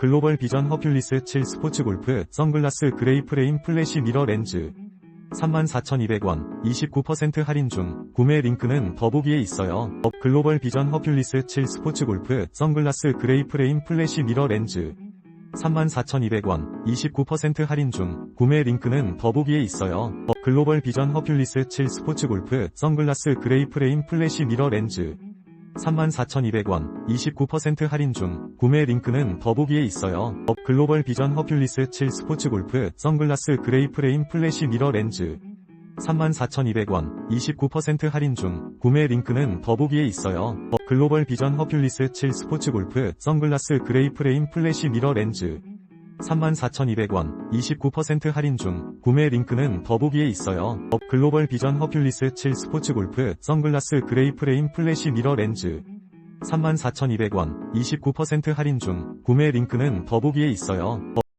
글로벌 비전 허퓰리스 7 스포츠 골프 선글라스 그레이 프레임 플래시 미러 렌즈. 34,200원 29% 할인 중. 구매 링크는 더보기에 있어요. 업 글로벌 비전 허퓰리스 7 스포츠 골프 선글라스 그레이 프레임 플래시 미러 렌즈. 34,200원 29% 할인 중. 구매 링크는 더보기에 있어요. 업 글로벌 비전 허퓰리스 7 스포츠 골프 선글라스 그레이 프레임 플래시 미러 렌즈 34,200원 29% 할인 중 구매 링크는 더보기에 있어요. 업 글로벌 비전 허퓰리스 7 스포츠 골프 선글라스 그레이 프레임 플래시 미러 렌즈 34,200원 29% 할인 중 구매 링크는 더보기에 있어요. 업 글로벌 비전 허퓰리스 7 스포츠 골프 선글라스 그레이 프레임 플래시 미러 렌즈 34,200원 29% 할인 중 구매 링크는 더보기에 있어요. 업 글로벌 비전 허퓰리스 7 스포츠 골프 선글라스 그레이 프레임 플래시 미러 렌즈 34,200원 29% 할인 중 구매 링크는 더보기에 있어요. 업